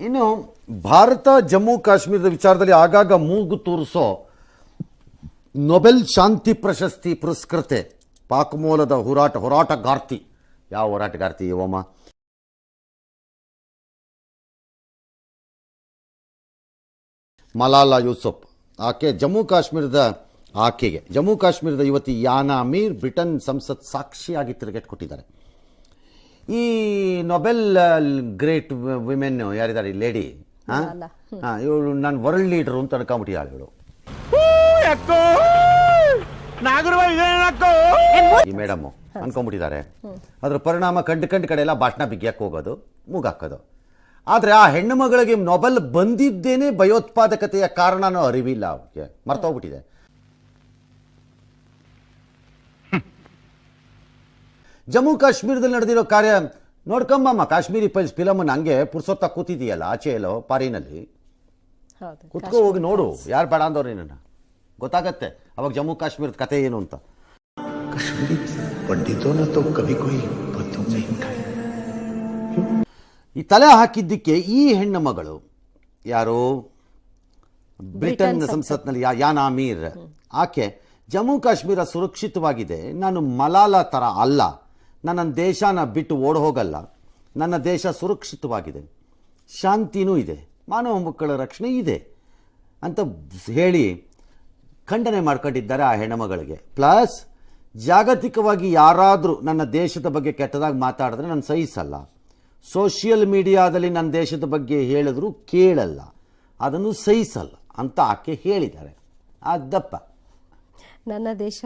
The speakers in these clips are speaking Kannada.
ಇನ್ನು ಭಾರತ, ಜಮ್ಮು, ಕಾಶ್ಮೀರದ ವಿಚಾರದಲ್ಲಿ ಆಗಾಗ ಮೂಗು ತೂರಿಸೋ ನೊಬೆಲ್ ಶಾಂತಿ ಪ್ರಶಸ್ತಿ ಪುರಸ್ಕೃತೆ, ಪಾಕ್ ಮೂಲದ ಹೋರಾಟ, ಹೋರಾಟಗಾರ್ತಿ. ಯಾವ ಹೋರಾಟಗಾರ್ತಿ ಓಮ? ಮಲಾಲಾ ಯೂಸುಫ್. ಆಕೆ ಜಮ್ಮು ಕಾಶ್ಮೀರದ ಆಕೆಗೆ. ಜಮ್ಮು ಕಾಶ್ಮೀರದ ಯುವತಿ ಯಾನಾ ಮೀರ್ ಬ್ರಿಟನ್ ಸಂಸತ್ ಸಾಕ್ಷಿಯಾಗಿ ತಿರುಗೇಟ್ ಕೊಟ್ಟಿದ್ದಾರೆ. ಈ ನೊಬೆಲ್ ಗ್ರೇಟ್ ವಿಮೆನ್ ಯಾರಿದ್ದಾರೆ ಲೇಡಿ ಹಾಂ ಹಾಂ ಇವಳು ನಾನು ವರ್ಲ್ಡ್ ಲೀಡರ್ ಅಂತ ಅನ್ಕೊಂಬಿಟ್ಟಿದ್ದಾಳೆ ಇವಳು? ಈ ಮೇಡಮ್ ಅನ್ಕೊಂಬಿಟ್ಟಿದ್ದಾರೆ ಅದ್ರ ಪರಿಣಾಮ ಕಂಡು ಕಂಡು ಕಡೆ ಎಲ್ಲ ಭಾಷಣ ಬಿಗ್ಯಾಕ್ ಹೋಗೋದು ಮೂಗಾಕೋದು. ಆದರೆ ಆ ಹೆಣ್ಣು ಮಗಳಿಗೆ ನೊಬೆಲ್ ಬಂದಿದ್ದೇನೆ ಭಯೋತ್ಪಾದಕತೆಯ ಕಾರಣನೂ ಅರಿವಿಲ್ಲ ಅವ್ರಿಗೆ ಮರ್ತೋಗ್ಬಿಟ್ಟಿದೆ. ಜಮ್ಮು ಕಾಶ್ಮೀರದಲ್ಲಿ ನಡೆದಿರೋ ಕಾರ್ಯ ನೋಡ್ಕೊಂಬಮ್ಮ ಕಾಶ್ಮೀರಿ ಪೈಲ್ಸ್ ಫಿಲಮನ್ನು ಹಂಗೆ ಪುರ್ಸೊತ್ತ ಕೂತಿದೆಯಲ್ಲ ಆಚೆ ಎಲ್ಲೋ ಪಾರಿನಲ್ಲಿ. ಕುತ್ಕೋ ಹೋಗಿ ನೋಡು ಯಾರು ಬೇಡ ಅಂದವ್ರಿ ನನ್ನ ಗೊತ್ತಾಗತ್ತೆ ಅವಾಗ ಜಮ್ಮು ಕಾಶ್ಮೀರದ ಕತೆ ಏನು ಅಂತ. ಈ ತಲೆ ಹಾಕಿದ್ದಕ್ಕೆ ಈ ಹೆಣ್ಣ ಮಗಳು ಯಾರು? ಬ್ರಿಟನ್ ಸಂಸತ್ನಲ್ಲಿ ಯಾನಾ ಮೀರ್ ಆಕೆ ಜಮ್ಮು ಕಾಶ್ಮೀರ ಸುರಕ್ಷಿತವಾಗಿದೆ ನಾನು ಮಲಾಲ ತರ ಅಲ್ಲ. ನನ್ನ ದೇಶನ ಬಿಟ್ಟು ಓಡ್ ಹೋಗಲ್ಲ ನನ್ನ ದೇಶ ಸುರಕ್ಷಿತವಾಗಿದೆ. ಶಾಂತಿನೂ ಇದೆ. ಮಾನವ ಮಕ್ಕಳ ರಕ್ಷಣೆ ಇದೆ ಅಂತ ಹೇಳಿ ಖಂಡನೆ ಮಾಡ್ಕೊಂಡಿದ್ದಾರೆ ಆ ಹೆಣ್ಣುಮಗಳಿಗೆ. ಪ್ಲಸ್ ಜಾಗತಿಕವಾಗಿ ಯಾರಾದರೂ ನನ್ನ ದೇಶದ ಬಗ್ಗೆ ಕೆಟ್ಟದಾಗಿ ಮಾತಾಡಿದ್ರೆ ನಾನು ಸಹಿಸಲ್ಲ. ಸೋಷಿಯಲ್ ಮೀಡಿಯಾದಲ್ಲಿ ನನ್ನ ದೇಶದ ಬಗ್ಗೆ ಹೇಳಿದ್ರು ಕೇಳಲ್ಲ. ಅದನ್ನು ಸಹಿಸಲ್ಲ ಅಂತ ಆಕೆ ಹೇಳಿದ್ದಾರೆ. ಆ ದಪ್ಪ. ನನ್ನ ದೇಶ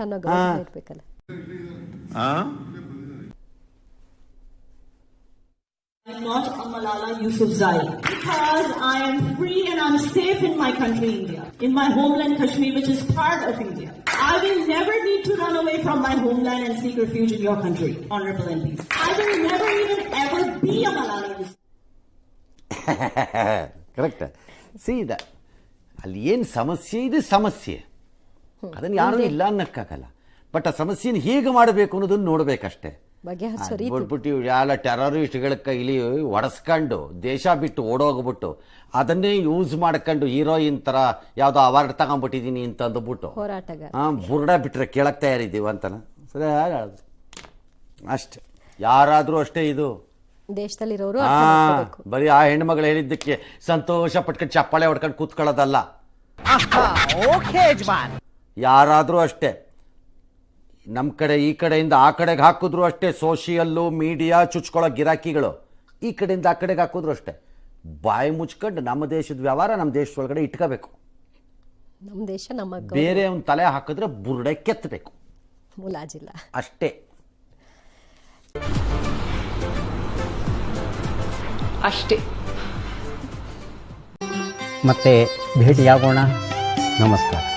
ಅನ್ನೋ ಗೌರವ ಇರ್ಬೇಕಲ್ಲ I'm not a Malala Yousafzai because I am free and I'm safe in my country, India, in my homeland Kashmir, which is part of India. I will never need to run away from my homeland and seek refuge in your country, honorable MPs. I will never even ever be a Malala Yousafzai. Correct ಸೀದಾ ಅಲ್ಲಿ ಏನು ಸಮಸ್ಯೆ ಇದೆ ಸಮಸ್ಯೆ ಅದನ್ನು ಯಾರೂ ಇಲ್ಲ ಅನ್ನಕ್ಕಾಗಲ್ಲ ಬಟ್ ಆ ಸಮಸ್ಯೆನ ಹೇಗೆ ಮಾಡಬೇಕು ಅನ್ನೋದನ್ನು ನೋಡಬೇಕಷ್ಟೇ ಬಗೆಹರಿಸೋ ರೀತಿ. ಬಿಟ್ಬಿಟ್ಟು ಎಲ್ಲ ಟೆರರಿಸ್ಟ್ಗಳ ಕೈಲಿ ಒಡಸ್ಕೊಂಡು ದೇಶ ಬಿಟ್ಟು ಓಡೋಗ್ಬಿಟ್ಟು ಅದನ್ನೇ ಯೂಸ್ ಮಾಡ್ಕೊಂಡು ಹೀರೋಯಿನ್ ತರ ಯಾವುದೋ ಅವಾರ್ಡ್ ತಗೊಂಡ್ಬಿಟ್ಟಿದ್ದೀನಿ ಅಂತ ಅಂದ್ಬಿಟ್ಟು. ಹೋರಾಟಗಾರ. ಹಾಂ ಬುರ್ಡ ಬಿಟ್ಟರೆ ಕೇಳಕ್ಕೆ ತಯಾರಿದ್ದೀವಿ ಅಂತನ? ಸರಿ ಅಷ್ಟೆ. ಯಾರಾದರೂ ಅಷ್ಟೇ ಇದು. ದೇಶದಲ್ಲಿರೋರು ಬರೀ ಆ ಹೆಣ್ಮಗಳು ಹೇಳಿದ್ದಕ್ಕೆ ಸಂತೋಷ ಪಟ್ಕೊಂಡು ಚಪ್ಪಾಳೆ ಹೊಡ್ಕೊಂಡು ಕೂತ್ಕೊಳ್ಳೋದಲ್ಲ. ಯಾರಾದರೂ ಅಷ್ಟೇ. ನಮ್ಮ ಕಡೆ ಈ ಕಡೆಯಿಂದ ಆ ಕಡೆಗೆ ಹಾಕಿದ್ರು ಅಷ್ಟೇ. ಸೋಷಿಯಲ್ಲು ಮೀಡಿಯಾ ಚುಚ್ಕೊಳ್ಳೋ ಗಿರಾಕಿಗಳು ಈ ಕಡೆಯಿಂದ ಆ ಕಡೆಗೆ ಹಾಕಿದ್ರು ಅಷ್ಟೇ. ಬಾಯಿ ಮುಚ್ಕೊಂಡು ನಮ್ಮ ದೇಶದ ವ್ಯವಹಾರ ನಮ್ಮ ದೇಶದೊಳಗಡೆ ಇಟ್ಕೋಬೇಕು. ನಮ್ಮ ದೇಶ ನಮ್ಮ ಬೇರೆ ಒಂದು ತಲೆ ಹಾಕಿದ್ರೆ ಬುರುಡೆ ಕೆತ್ತಬೇಕು. ಮುಲಾಜಿಲ್ಲ. ಅಷ್ಟೇ. ಅಷ್ಟೇ. ಮತ್ತೆ ಭೇಟಿಯಾಗೋಣ. ನಮಸ್ಕಾರ.